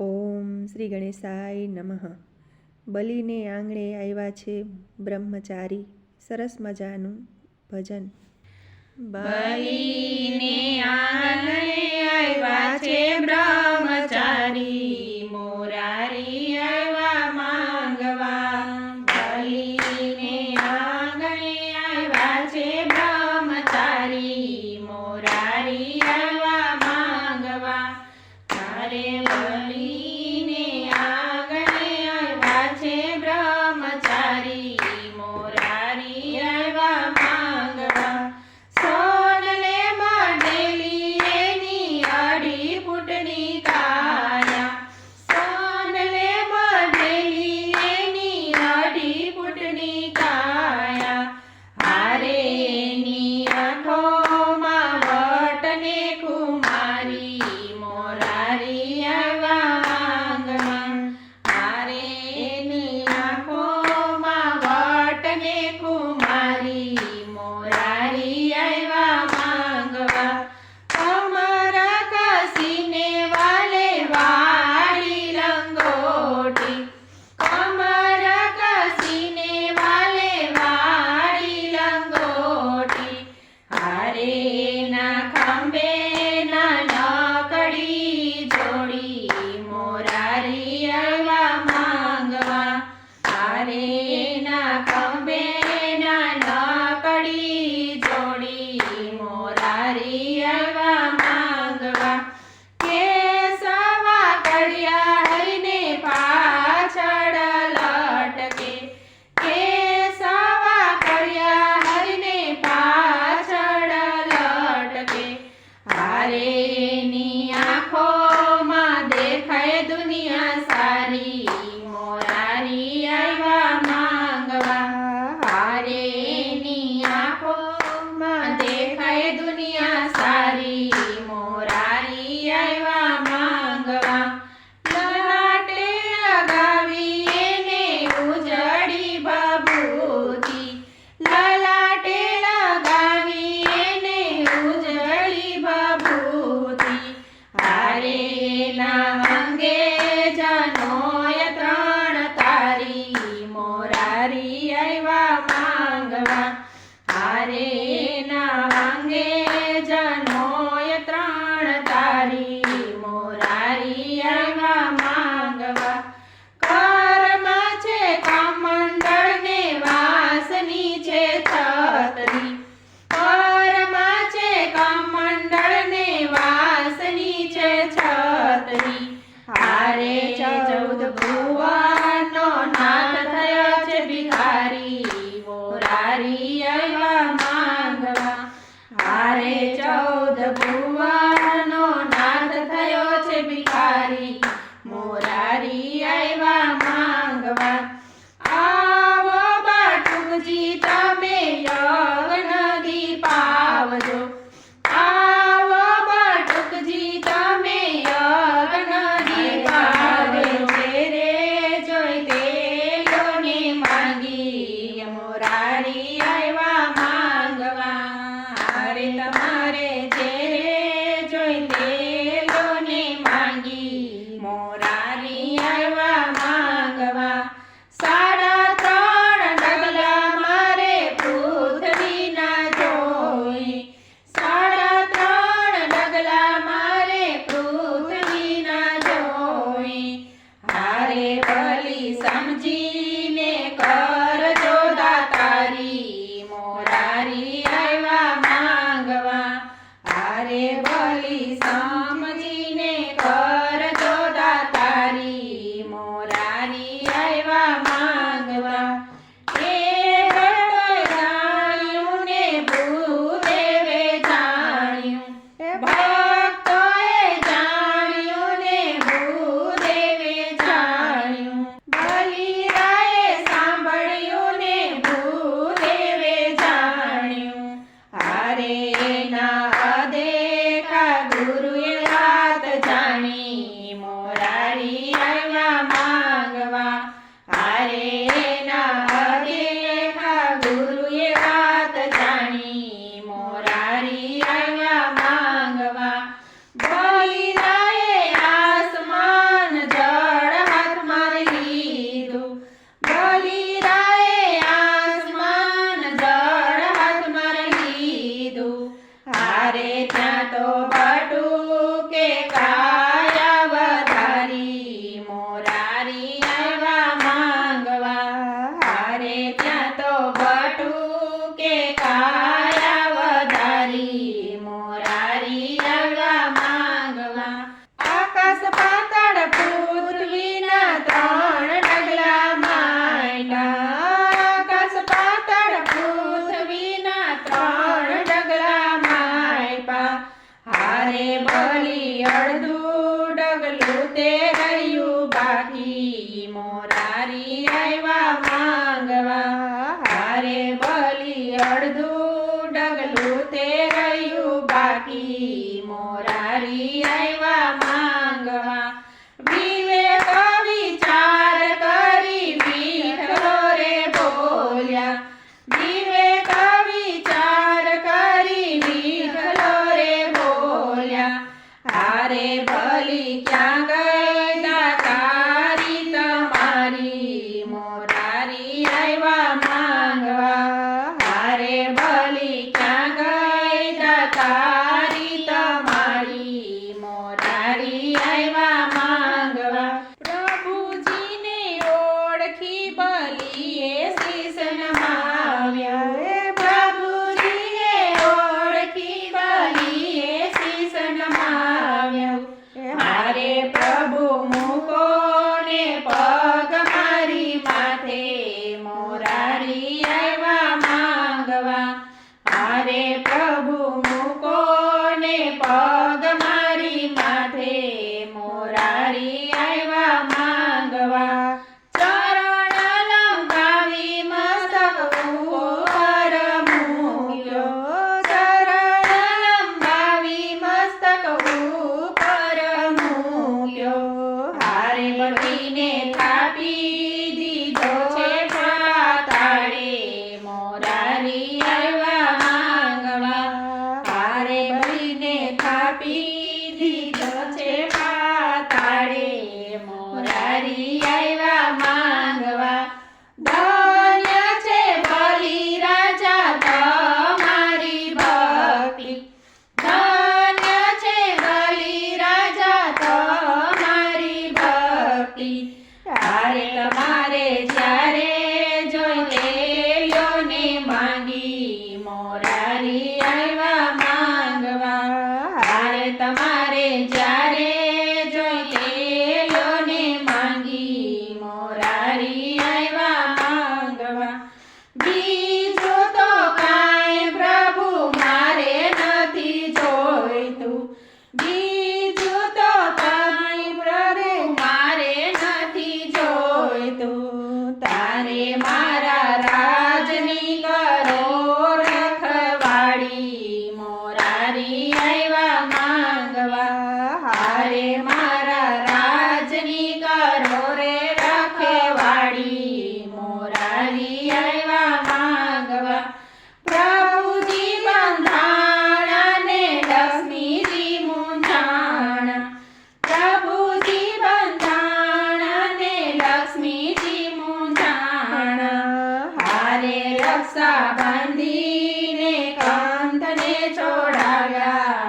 ઓમ શ્રી ગણેશાય નમઃ. બલીને આંગણે આવ્યા છે બ્રહ્મચારી. સરસ મજાનું ભજન. બલીને આંગણે આવ્યા છે બ્રહ્મચારી. ના ખંભે ચારે ચૌદ ભુવા ভাই તારે બલી અડધું அறிவாய் ગણપતિને થાપી રક્ષા બાંધીને કાંતને છોડાવ્યા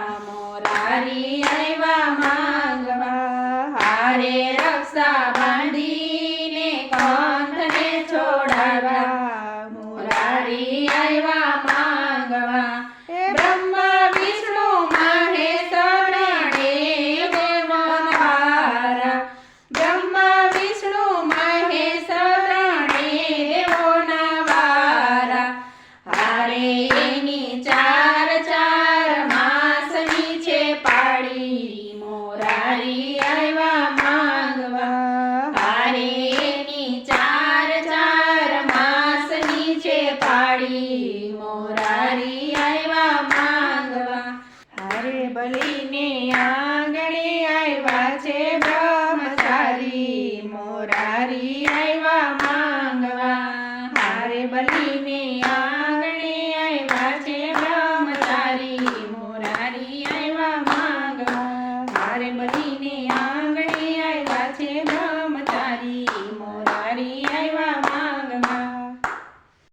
તારી આવ્યા માંગવા. તારેની ચાર ચાર માસની છે પાડી. મોરારી આવ્યા માંગવા. હારે બલીને આંગણે આવ્યા છે બ્રહ્મચારી. મોરારી આવ્યા માં